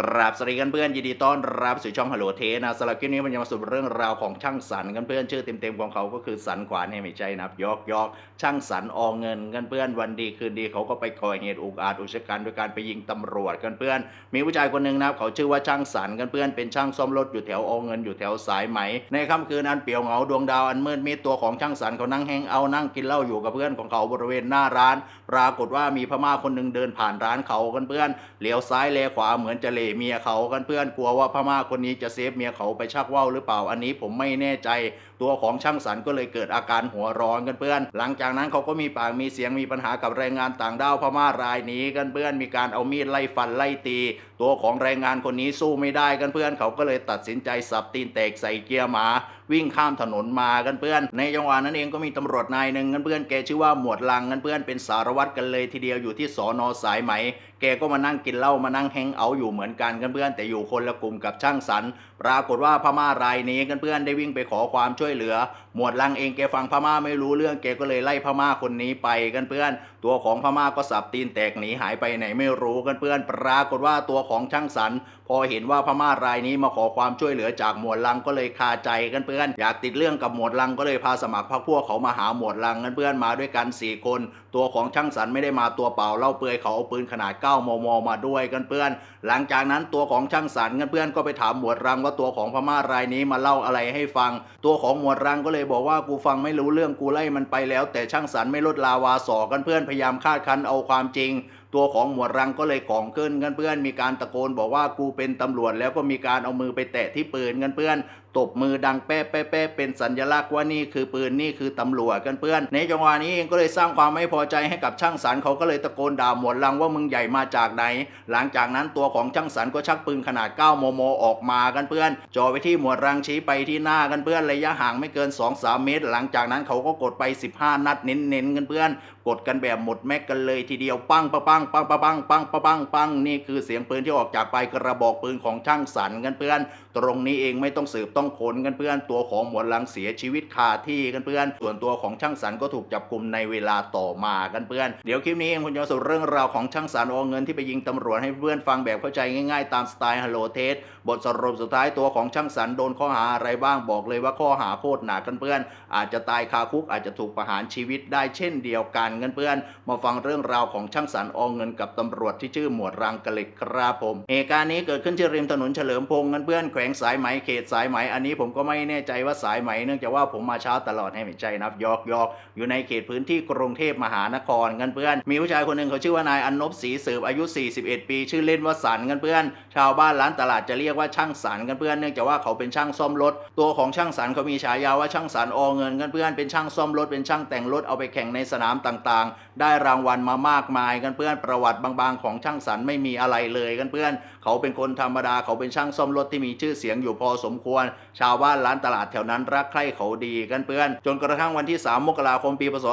กราบสวัสดีกันเพื่อนยินดีต้อนรับสู่ช่องฮัลโหลเทนะสำหรับคลิปนี้มันจะมาสู่เรื่องราวของช่างสันกันเพื่อนชื่อเต็มๆของเขาก็คือสันขวานให้ไม่ใช่นะครับยอกยอกช่างสันอองเงินกันเพื่อนวันดีคืนดีเขาก็ไปก่อเหตุอุกอาจอุชกันด้วยการไปยิงตำรวจกันเพื่อน มีผู้ชายคนหนึ่งนะเขาชื่อว่าช่างสันกันเพื่อนเป็นช่างซ่อมรถอยู่แถวอองเงินอยู่แถวสายไหม ในค่ำคืนอันเปี่ยวเหงาดวงดาวอันมืดมิดตัวของช่างสันเขานั่งแฮงเอานั่งกินเหล้าอยู่กับเพื่อนของเขาบริเวณหน้าร้าน ปรากฏว่ามีพม่าคนหนึ่งเดินผ่านร้านเขากันเพื่อนเลี้ยวซ้ายแลขวาเหมือนจะเลเมียเขากันเพื่อนกลัวว่าพม่าคนนี้จะเซฟเมียเขาไปชักว่าวหรือเปล่าอันนี้ผมไม่แน่ใจ ตัวของช่างสันก็เลยเกิดอาการหัวร้อนกันเพื่อน หลังจากนั้นเขาก็มีปากมีเสียงมีปัญหากับแรงงานต่างด้าวพม่ารายนี้กันเพื่อนมีการเอามีดไล่ฟันไล่ตี ตัวของแรงงานคนนี้สู้ไม่ได้กันเพื่อนเขาก็เลยตัดสินใจสับตีนแตกใส่เกียร์หมาวิ่งข้ามถนนมากันเพื่อน ในจังหวะนั้นเองก็มีตำรวจนายหนึ่งกันเพื่อนแกชื่อว่าหมวดลังกันเพื่อนเป็นสารวัตรกันเลยทีเดียวอยู่ที่สอนอสายไหม แกก็มานั่งกินเหล้ามานั่งแฮงเอาอยู่เหมือนกันกันเพื่อน แต่อยู่คนละกลุ่มกับช่างสันปรากฏว่าพม่ารายนี้กันเพื่อนได้วิ่งไปขอความช่วยเหลือ หมวดลังเองแกฟังพม่าไม่รู้เรื่องแกก็เลยไล่พม่าคนนี้ไปกันเพื่อน ตัวของพม่าก็สับตีนแตกหนีหายไปไหนไม่รู้กันเพื่อนปรากฏว่าตัวของช่างสันพอเห็นว่าพม่ารายนี้มาขอความช่วยเหลือจากหมวดลังก็เลยคาใจกันเพื่อนอยากติดเรื่องกับหมวดลังก็เลยพาสมัครพรรคพวกเขามาหาหมวดลังกันเพื่อนมาด้วยกันสี่คน ตัวของช่างสันไม่ได้มาตัวเปล่าเล่าเปลือยเขาเอาปืนขนาด 9 มม มาด้วยกันเพื่อน หลังจากนั้นตัวของช่างสันกันเพื่อนก็ไปถามหมวดรังว่าตัวของพม่ารายนี้มาเล่าอะไรให้ฟัง ตัวของหมวดรังก็เลยบอกว่ากูฟังไม่รู้เรื่องกูไล่มันไปแล้ว แต่ช่างสันไม่ลดลาวาสอกันเพื่อนพยายามคาดคันเอาความจริง ตัวของหมวดรังก็เลยของเกินเงินเพื่อน มีการตะโกนบอกว่ากูเป็นตำรวจแล้วก็มีการเอามือไปแตะที่ปืนเงินเพื่อน ตบมือดังแป๊ะแป๊ะแป๊ะเป็นสัญลักษณ์ว่านี่คือปืนนี่คือตำรวจกันเพื่อน ในจังหวะนี้เองก็เลยสร้างความไม่พอใจให้กับช่างสันเขาก็เลยตะโกนด่าหมวดรังว่ามึงใหญ่มาจากไหน หลังจากนั้นตัวของช่างสันก็ชักปืนขนาด 9 มม ออกมากันเพื่อนจ่อไปที่หมวดรังชี้ไปที่หน้ากันเพื่อนระยะห่างไม่เกิน 2-3 เมตร หลังจากนั้นเขาก็กดไป 15 นัดเน้นๆกันเพื่อน กดกันแบบหมดแม็กกันเลยทีเดียวปังปะปังปังปะปังปังปะปังปังนี่คือเสียงปืนที่ออกจากปลายกระบอกปืนของช่างสันกันเพื่อน ตรงนี้เองไม่ต้องสืบต้องขนกันเพื่อนตัวของหมวดลังเสียชีวิตคาที่กันเพื่อน ส่วนตัวของช่างสันก็ถูกจับกลุ่มในเวลาต่อมากันเพื่อน เดี๋ยวคลิปนี้เองคุณจะมาสู่เรื่องราวของช่างสันโอเงินที่ไปยิงตำรวจให้เพื่อนฟังแบบเข้าใจง่ายๆ ตามสไตล์ฮัลโหลเทสบทสรุปสุดท้ายตัวของช่างสันโดนข้อหาอะไรบ้างบอกเลยว่าข้อหาโคตรหนักกันเพื่อน อาจจะตายคาคุกอาจจะถูกประหารชีวิตได้เช่นเดียวกันกันเพื่อน มาฟังเรื่องราวของช่างสันอองเงินกับตำรวจที่ชื่อหมวดรังกะเล็กครับผมเหตุการณ์นี้เกิดขึ้นที่ริมถนนเฉลิมพงษ์กันเพื่อนแขวงสายไหมเขตสายไหมอันนี้ผมก็ไม่แน่ใจว่าสายไหมเนื่องจากว่าผมมาเช้าตลอดให้ไม่ใจนับยอกยอกอยู่ในเขตพื้นที่กรุงเทพมหานครกันเพื่อน มีผู้ชายคนหนึ่งเขาชื่อว่านายอนนบศรีสืบอายุ 41 ปี ชื่อเล่นว่าสันกันเพื่อน ชาวบ้านร้านตลาดจะเรียกว่าช่างสันกันเพื่อนเนื่องจากว่าเขาเป็นช่างซ่อมรถ ตัวของช่างสันเขามีฉายาว่าช่างสันอเงินกันเพื่อนเป็นช่างซ่อมรถเป็นช่างแต่งรถเอาไปแข่งในสนามต่างๆ ได้รางวัลมามากมายกันเพื่อนประวัติบางๆ ของช่างสันไม่มีอะไรเลยกันเพื่อน เขาเป็นคนธรรมดาเขาเป็นช่างซ่อมรถที่มีชื่อเสียงอยู่พอสมควร ชาวบ้านร้านตลาดแถวนั้นรักใคร่เขาดีกันเพื่อน จนกระทั่งวันที่ 3 มกราคมปีพศ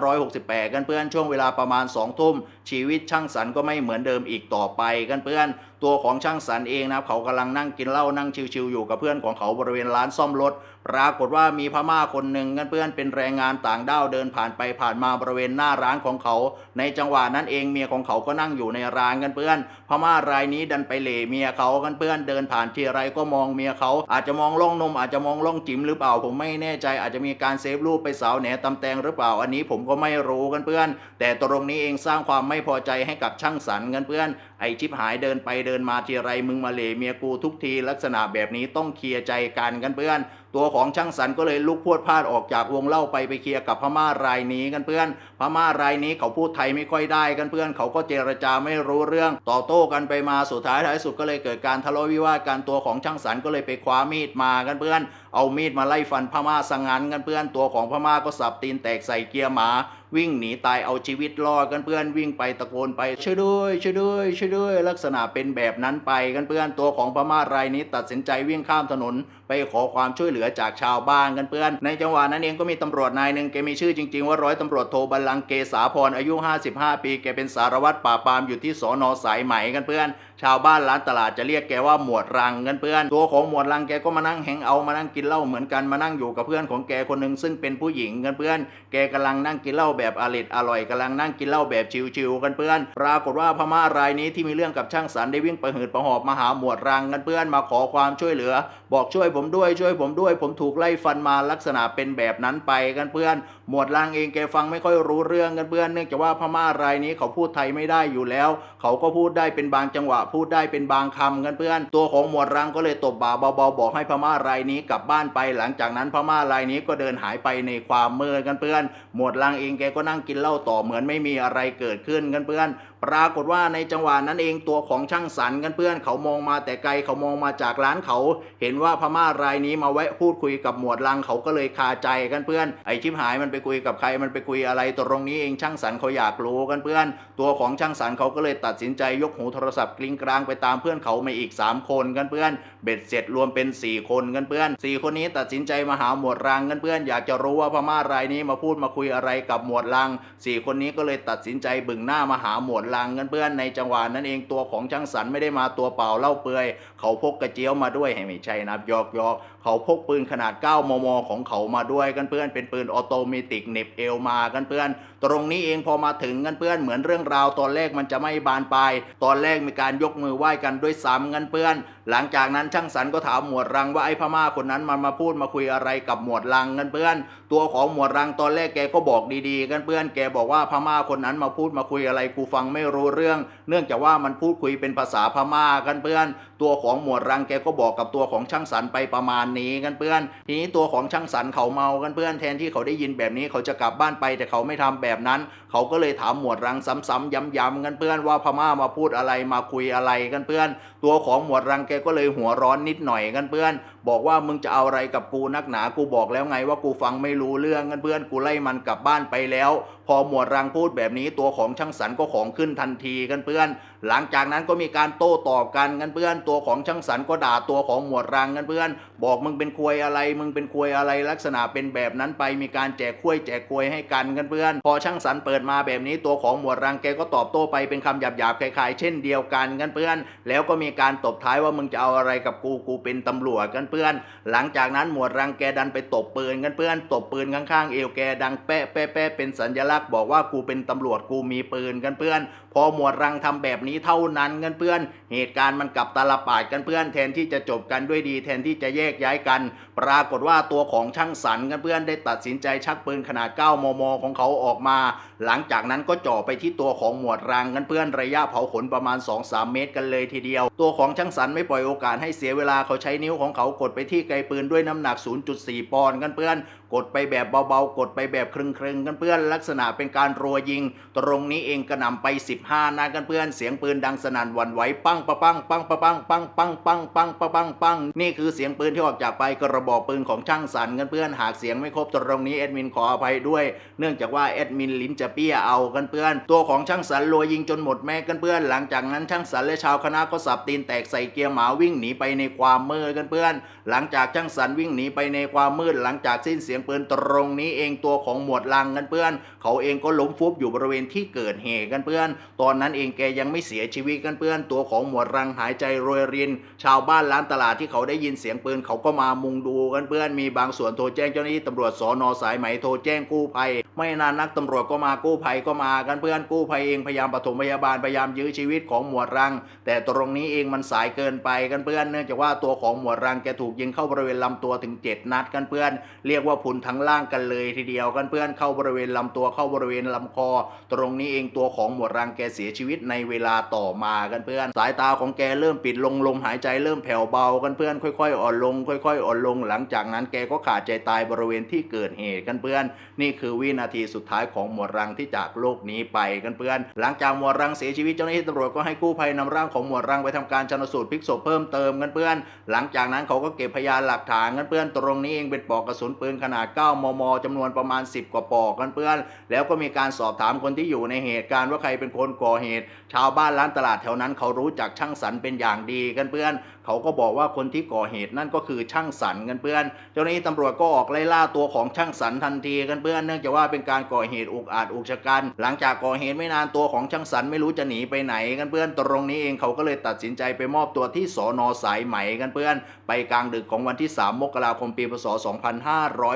2568 กันเพื่อนช่วงเวลาประมาณ 2 ทุ่ม ชีวิตช่างสันก็ไม่เหมือนเดิมอีกต่อไปกันเพื่อนตัวของช่างสันเองนะครับเขากำลังนั่งกินเหล้านั่งชิวๆอยู่กับเพื่อนของเขาบริเวณร้านซ่อมรถ ปรากฏว่ามีพม่าคนหนึ่งกันเพื่อนเป็นแรงงานต่างด้าวเดินผ่านไปผ่านมาบริเวณหน้าร้านของเขา ในจังหวะนั้นเองเมียของเขาก็นั่งอยู่ในร้านกันเพื่อน พม่ารายนี้ดันไปเหล่เมียเขากันเพื่อนเดินผ่านทีไรก็มองเมียเขา อาจจะมองล่องนมอาจจะมองล่องจิ๋มหรือเปล่าผมไม่แน่ใจอาจจะมีการเซฟรูปไปสาวแหนตำแตงหรือเปล่าอันนี้ผมก็ไม่รู้กันเพื่อน แต่ตรงนี้เองสร้างความไม่พอใจให้กับช่างสันกันเพื่อนไอชิบหายเดินไปเดินมาทีไรมึงมาเหล่เมียกูทุกทีลักษณะแบบนี้ต้องเคลียร์ใจกันกันเพื่อน ตัวของช่างสันก็เลยลุกพวดพลาดออกจากวงเล่าไปไปเคลียร์กับพม่ารายนี้กันเพื่อน พม่ารายนี้เขาพูดไทยไม่ค่อยได้กันเพื่อน เขาก็เจรจาไม่รู้เรื่อง ต่อโต้กันไปมาสุดท้ายท้ายสุดก็เลยเกิดการทะเลาะวิวาทกันตัวของช่างสันก็เลยไปคว้ามีดมากันเพื่อน เอามีดมาไล่ฟันพม่าสังงันกันเพื่อนตัวของพม่าก็สับตีนแตกใส่เกียร์หมา วิ่งหนีตายเอาชีวิตรอดกันเพื่อนวิ่งไปตะโกนไปช่วยด้วยช่วยด้วยช่วยด้วย ลักษณะเป็นแบบนั้นไปกันเพื่อนตัวของพม่ารายนี้ตัดสินใจวิ่งข้ามถนน ไปขอความช่วยเหลือจากชาวบ้านกันเพื่อน ในจังหวะนั้นเองก็มีตำรวจนายหนึ่งแกมีชื่อจริง ๆ ว่าร้อยตำรวจโทบัลลังเกษาพรอายุ 55 ปี แกเป็นสารวัตรปราปามอยู่ที่สอนอสายไหมกันเพื่อน ชาวบ้านร้านตลาดจะเรียกแกว่าหมวดรังกันเพื่อน ตัวของหมวดรังแกก็มานั่งแฮงเอามานั่งกินเหล้าเหมือนกันมานั่งอยู่กับเพื่อนของแกคนหนึ่งซึ่งเป็นผู้หญิงกันเพื่อน แกกำลังนั่งกินเหล้าแบบอริดอร่อยกำลังนั่งกินเหล้าแบบชิวๆกันเพื่อน ปรากฏว่าพม่ารายนี้ที่มีเรื่องกับช่างสันได้วิ่งไปหืดประหอบมาหาหมวดรังกันเพื่อนมาขอความช่วยเหลือ บอกช่วยผมด้วยช่วยผมด้วย ผมถูกไล่ฟันมาลักษณะเป็นแบบนั้นไปกันเพื่อน หมวดรังเองแกฟังไม่ค่อยรู้เรื่องกันเพื่อน เนื่องจากว่าพม่ารายนี้เขาพูดไทยไม่ได้อยู่แล้ว เขาก็พูดได้เป็นบางจังหวะพูดได้เป็นบางคำกันเพื่อน ตัวของหมวดรังก็เลยตบบ่าเบาๆบอกให้พม่ารายนี้กลับบ้านไป หลังจากนั้นพม่ารายนี้ก็เดินหายไปในความมืดกันเพื่อน หมวดรังเองแกก็นั่งกินเหล้าต่อเหมือนไม่มีอะไรเกิดขึ้นกันเพื่อน ปรากฏว่าในจังหวะนั้นเองตัวของช่างสันกันเพื่อน เขามองมาแต่ไกลเขามองมาจากร้านเขา เห็นว่าพม่ารายนี้มาแวะพูดคุยกับหมวดรังเขาก็เลยคาใจกันเพื่อน ไอชิบหายมันไปคุยกับใครมันไปคุยอะไรตรงนี้เองช่างสันเขาอยากรู้กันเพื่อน ตัวของช่างสันเขาก็เลยตัดสินใจยกหูโทรศัพท์กลิ้งกลางไปตามเพื่อนเขามาอีก 3 คนกันเพื่อน เบ็ดเสร็จรวมเป็น 4 คนกันเพื่อน4คนนี้ตัดสินใจมาหาหมวดรังกันเพื่อนอยากจะรู้ว่าพม่ารายนี้มาพูดมาคุยอะไรกับหมวดรังสี่คนนี้ก็เลยตัดสินใจบึ่งหน้ามาหาหมวดรังเพื่อนในจังหวะนั้นเองตัวของช่างสันไม่ได้มาตัวเปล่าเล่าเปลือย เขาพกกระเจียวมาด้วยให้ไม่ใช่นะยอกยอก เขาพกปืนขนาด 9 มม ของเขามาด้วยกันเพื่อนเป็นปืนออโตเมติกเน็บเอวมากันเพื่อน ตรงนี้เองพอมาถึงกันเพื่อนเหมือนเรื่องราวตอนแรกมันจะไม่บานปลายตอนแรกมีการยกมือไหว้กันด้วยซ้ำกันเพื่อน หลังจากนั้นช่างสันก็ถามหมวดรังว่าไอ้พม่าคนนั้นมันมาพูดมาคุยอะไรกับหมวดรังกันเพื่อน ตัวของหมวดรังตอนแรกแกก็บอกดีๆ กันเพื่อน แกบอกว่าพม่าคนนั้นมาพูดมาคุยอะไรกูฟังไม่รู้เรื่อง เนื่องจากว่ามันพูดคุยเป็นภาษาพม่ากันเพื่อน ตัวของหมวดรังแกก็บอกกับตัวของช่างสันไปประมาณนี้กันเพื่อน ทีนี้ตัวของช่างสันเขาเมากันเพื่อนแทนที่เขาได้ยินแบบนี้เขาจะกลับบ้านไป แต่เขาไม่ทำแบบนั้น เขาก็เลยถามหมวดรังซ้ำๆย้ำๆกันเพื่อนว่าพม่ามาพูดอะไรมาคุยอะไรกันเพื่อน ตัวของหมวดรังแกก็เลยหัวร้อนนิดหน่อยกันเพื่อน บอกว่ามึงจะเอาอะไรกับกูนักหนากูบอกแล้วไงว่ากูฟังไม่รู้เรื่องกันเพื่อนกูไล่มันกลับบ้านไปแล้วพอหมวดรังพูดแบบนี้ตัวของช่างสันก็ของขึ้นทันทีกันเพื่อน หลังจากนั้นก็มีการโต้ตอบกันกันเพื่อน ตัวของช่างสันก็ด่าตัวของหมวดรังกันเพื่อน บอกมึงเป็นควยอะไร มึงเป็นควยอะไรลักษณะเป็นแบบนั้นไปมีการแจกควยแจกควยให้กันกันเพื่อน พอช่างสันเปิดมาแบบนี้ตัวของหมวดรังแกก็ตอบโต้ไปเป็นคำหยาบๆคล้ายๆ เช่นเดียวกันกันเพื่อน แล้วก็มีการตบท้ายว่ามึงจะเอาอะไรกับกูกูเป็นตำรวจกันเพื่อน หลังจากนั้นหมวดรังแกดันไปตบปืนกันเพื่อน ตบปืนข้างๆเอวแกดังแปะแปะแปะเป็นสัญลักษณ์บอกว่ากูเป็นตำรวจกูมีปืนกันเพื่อน พอหมวดรังทำแบบนี้เท่านั้นกันเพื่อน เหตุการณ์มันกลับตาลปาดกันเพื่อนแทนที่จะจบกันด้วยดี แทนที่จะแยกย้ายกัน ปรากฏว่าตัวของช่างสันกันเพื่อนได้ตัดสินใจชักปืนขนาด 9 มม ของเขาออกมา หลังจากนั้นก็จ่อไปที่ตัวของหมวดรังกันเพื่อนระยะเผาขนประมาณ 2-3 เมตรกันเลยทีเดียว ตัวของช่างสันไม่ปล่อยโอกาสให้เสียเวลาเขาใช้นิ้วของเขากดไปที่ไกลปืนด้วยน้ำหนัก 0.4 ปอนด์กันเพื่อน กดไปแบบเบาๆ กดไปแบบครึงๆ กันเพื่อน ลักษณะเป็นการรัวยิง ตรงนี้เองกระหน่ำไป 15นัดกันเพื่อน เสียงปืนดังสนั่นหวั่นไหวปังปะปังปังปะปังปังปังปังปังปะปังปังนี่คือเสียงปืนที่ออกจากไปกระบอกปืนของช่างสันกันเพื่อนหากเสียงไม่ครบตรงนี้แอดมินขออภัยด้วย เนื่องจากว่าแอดมินลิ้นจะเปี้ยเอากันเพื่อน ตัวของช่างสันรัวยิงจนหมดแม็กกันเพื่อน หลังจากนั้นช่างสันและชาวคณะก็สับตีนแตกใส่เกียร์หมาวิ่งหนีไปในความมืดกันเพื่อน หลังจากช่างสันวิ่งหนีไปในความมืดหลังจากสิ้นเสียงปืนตรงนี้เองตัวของหมวดลังกันเพื่อน เขาเองก็ล้มฟุบอยู่บริเวณที่เกิดเหตุกันเพื่อน ตอนนั้นเองแกยังไม่เสียชีวิตกันเพื่อน ตัวของหมวดรังหายใจโรยริน ชาวบ้านร้านตลาดที่เขาได้ยินเสียงปืนเขาก็มามุงดูกันเพื่อน มีบางส่วนโทรแจ้งเจ้าหน้าที่ตำรวจสอนอสายไหมโทรแจ้งกู้ภัย ไม่นานนักตำรวจก็มากู้ภัยก็มากันเพื่อนกู้ภัยเองพยายามปฐมพยาบาลพยายามยื้อชีวิตของหมวดรัง แต่ตรงนี้เองมันสายเกินไปกันเพื่อน เนื่องจากว่าตัวของหมวดรังแกถูกยิงเข้าบริเวณลำตัวถึง 7 นัดกันเพื่อน เรียกว่าพุนทั้งล่างกันเลยทีเดียวกันเพื่อนเข้าบริเวณลำตัวเข้าบริเวณลำคอ ตรงนี้เองตัวของหมวดรังแกเสียชีวิตในเวลาต่อมากันเพื่อน สายตาของแกเริ่มปิดลงลมหายใจเริ่มแผ่วเบากันเพื่อนค่อย ๆ อ่อนลง ค่อย ๆ อ่อนลง หลังจากนั้นแกก็ขาดใจตายบริเวณที่เกิดเหตุกันเพื่อน นี่คือวินาทีสุดท้ายของหมวดรังที่จากโลกนี้ไปกันเพื่อน หลังจากหมวดรังเสียชีวิตเจ้าหน้าที่ตำรวจก็ให้กู้ภัยนำร่างของหมวดรังไปทำการชันสูตรพลิกศพเพิ่มเติมกันเพื่อน หลังจากนั้นเขาก็เก็บพยานหลักฐานกันเพื่อนตรงนี้เองเป็นปลอกกระสุนปืนขนาด9 มมจำนวนประมาณ 10 กว่าปอกกันเพื่อน แล้วก็มีการสอบถามคนที่อยู่ในเหตุการณ์ว่าใครเป็นคนก่อเหตุ ชาวบ้านร้านตลาดแถวนั้นเขารู้จักช่างสรรเป็นอย่างดีกันเพื่อน เขาก็บอกว่าคนที่ก่อเหตุนั่นก็คือช่างสรรกันเพื่อน เจ้าหน้าที่ตำรวจก็ออกไล่ล่าตัวของช่างสรรทันทีกันเพื่อน เนื่องจากว่าเป็นการก่อเหตุอุกอาจอุกชะกัน หลังจากก่อเหตุไม่นานตัวของช่างสรรไม่รู้จะหนีไปไหนกันเพื่อน ตรงนี้เองเขาก็เลยตัดสินใจไปมอบตัวที่สอนอสายไหมกันเพื่อน ไปกลางดึกของวันที่ 3 มกราคมปีพศ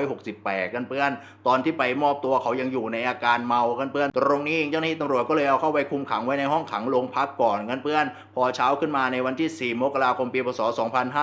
2568 กันเพื่อน ตอนที่ไปมอบตัวเขายังอยู่ในอาการเมากันเพื่อน ตรงนี้เองเจ้าหน้าที่ตำรวจก็เลยเอาเข้าไปคุมขังไว้ในห้องขังโรงพักก่อนกันเพื่อน พอเช้าขึ้นมาในวันที่ 4 มกราคม ปีพศ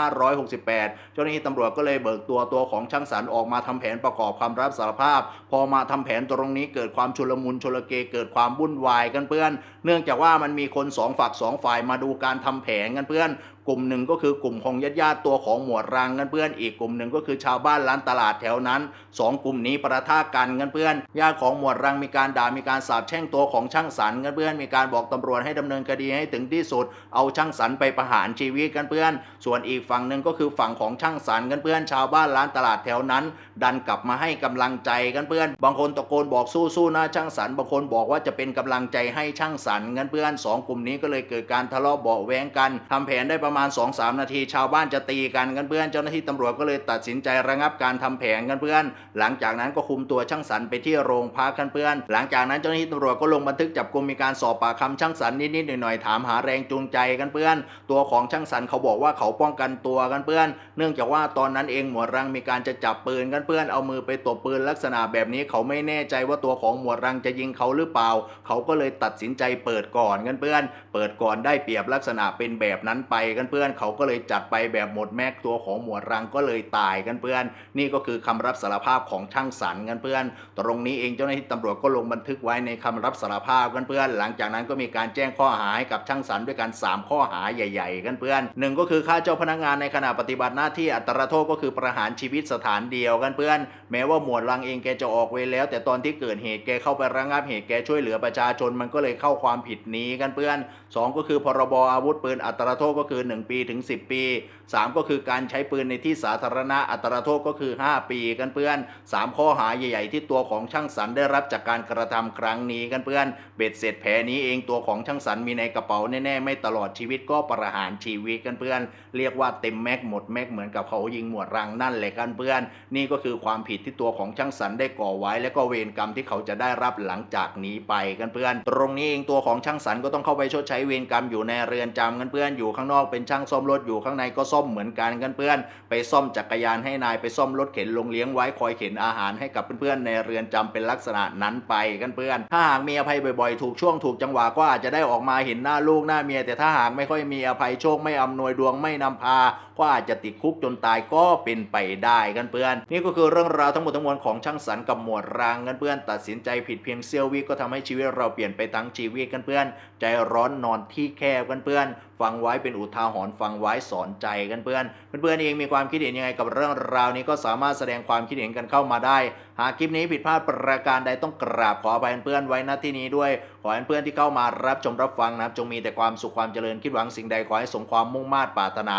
2568 เจ้าหน้าที่ตำรวจก็เลยเบิกตัวตัวของช่างสรรออกมาทำแผนประกอบคำรับสารภาพ พอมาทำแผนตรงนี้เกิดความชุลมุนชุลเกเกิดความวุ่นวายกันเพื่อน เนื่องจากว่ามันมีคนสองฝักสองฝ่ายมาดูการทำแผนกันเพื่อน กลุ่มหนึ่งก็คือกลุ่มของญาติญาติตัวของหมวดรังกันเพื่อนอีกกลุ่มหนึ่งก็คือชาวบ้านร้านตลาดแถวนั้นสองกลุ่มนี้ประทะกันกันเพื่อนญาติของหมวดรังมีการด่ามีการสาบแช่งตัวของช่างสรรกันเพื่อนมีการบอกตำรวจให้ดำเนินคดีให้ถึงที่สุด เอาช่างสรรไปประหารชีวิตกันเพื่อน ส่วนอีกฝั่งหนึ่งก็คือฝั่งของช่างสรรกันเพื่อนชาวบ้านร้านตลาดแถวนั้น ดันกลับมาให้กำลังใจกันเพื่อน บางคนตะโกนบอกสู้ๆนะช่างสรรบางคนบอกว่าจะเป็นกำลังใจให้ช่างสรรกันเพื่อนสองกลุ่มนี้ก็เลยเกิดการทะเลาะเบาแวงกันทำแผนได้ประมาณมาณ 2-3 นาที ชาวบ้านจะตีกันกันเพื่อนเจ้าหน้าที่ตำรวจก็เลยตัดสินใจระงับการทำแผนกันเพื่อน หลังจากนั้นก็คุมตัวช่างสรรไปที่โรงพักกันเพื่อน หลังจากนั้นเจ้าหน้าที่ตำรวจก็ลงบันทึกจับกลุมมีการสอบปากคำช่างสรรนิดๆหน่อยๆถามหาแรงจูงใจกันเพื่อน ตัวของช่างสรรเขาบอกว่าเขาป้องกันตัวกันเพื่อน เนื่องจากว่าตอนนั้นเองหมวดรังมีการจะจับปืนกันเพื่อนเอามือไปตบปืนลักษณะแบบนี้เขาไม่แน่ใจว่าตัวของหมวดรังจะยิงเขาหรือเปล่า เขาก็เลยตัดสินใจเปิดก่อนกันเพื่อน เปิดก่อนได้เปรียบลักษณะเป็นแบบนั้นไปกันเพื่อนเขาก็เลยจัดไปแบบหมดแม็กตัวของหมวดรังก็เลยตายกันเพื่อน นี่ก็คือคำรับสารภาพของช่างสรรกันเพื่อน ตรงนี้เองเจ้าหน้าที่ตำรวจก็ลงบันทึกไว้ในคำรับสารภาพกันเพื่อน หลังจากนั้นก็มีการแจ้งข้อหาให้กับช่างสรรด้วยกัน 3 ข้อหาใหญ่ ๆ กันเพื่อนหนึ่งก็คือฆ่าเจ้าพนักงานในขณะปฏิบัติหน้าที่อัตราโทษก็คือประหารชีวิตสถานเดียวกันเพื่อน แม้ว่าหมวดรังเองแกจะออกเวรแล้ว แต่ตอนที่เกิดเหตุแกเข้าไประงับเหตุแกช่วยเหลือประชาชนมันก็เลยเข้าความผิดนี้กันเพื่อนสองก็คือพรบอาวุธปืนอัตราโทษก็คือ1ปีถึง 10 ปีสามก็คือการใช้ปืนในที่สาธารณะอัตราโทษก็คือ 5 ปีกันเพื่อนสามข้อหาใหญ่ ๆ ที่ตัวของช่างสรรได้รับจากการกระทำครั้งนี้กันเพื่อนเบ็ดเสร็จแผลนี้เองตัวของช่างสรรมีในกระเป๋าแน่ๆไม่ตลอดชีวิตก็ประหารชีวิตกันเพื่อน เรียกว่าเต็มแม็กหมดแม็กเหมือนกับเขายิงหมวดรังนั่นแหละกันเพื่อน นี่ก็คือความผิดที่ตัวของช่างสรรได้ก่อไว้ และก็เวรกรรมที่เขาจะได้รับหลังจากนี้ไปกันเพื่อน ตรงนี้เองตัวของช่างสรรก็ต้องเข้าไปชดใช้เวรกรรมอยู่ในเรือนจำกันเพื่อนอยู่ข้างนอกเป็นช่างซ่อมรถอยู่ข้างในก็ซ่อมเหมือนกันกันเพื่อน ไปซ่อมจักรยานให้นายไปซ่อมรถเข็นลงเลี้ยงไว้คอยเข็นอาหารให้กับเพื่อนๆในเรือนจำเป็นลักษณะนั้นไปกันเพื่อน ถ้าหากมีอภัยบ่อยๆ ถูกช่วงถูกจังหวะก็อาจจะได้ออกมาเห็นหน้าลูกหน้าเมียแต่ถ้าหากไม่ค่อยมีอภัยโชคไม่อำนวยดวงไม่นำพา ก็อาจจะติดคุกจนตายก็เป็นไปได้กันเพื่อน นี่ก็คือเรื่องราวทั้งหมดทั้งมวลของช่างสรรกับหมวดรางกันเพื่อน ตัดสินใจผิดเพียงเสี้ยววิก็ทำให้ชีวิตเราเปลี่ยนไปทั้งชีวิตกันเพื่อน ใจร้อนนอนที่แคบกันเพื่อนฟังไว้เป็นอุทาหรณ์ฟังไว้สอนใจกันเพื่อน เพื่อนๆเองมีความคิดเห็นยังไงกับเรื่องราวนี้ก็สามารถแสดงความคิดเห็นกันเข้ามาได้ หากคลิปนี้ผิดพลาดประการใดต้องกราบขออภัยเพื่อนไว้ณที่นี้ด้วย ขอให้เพื่อนที่เข้ามารับชมรับฟังนะครับ จงมีแต่ความสุขความเจริญคิดหวังสิ่งใดขอให้สมความมุ่งมา่ปรารถนา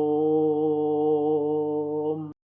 ม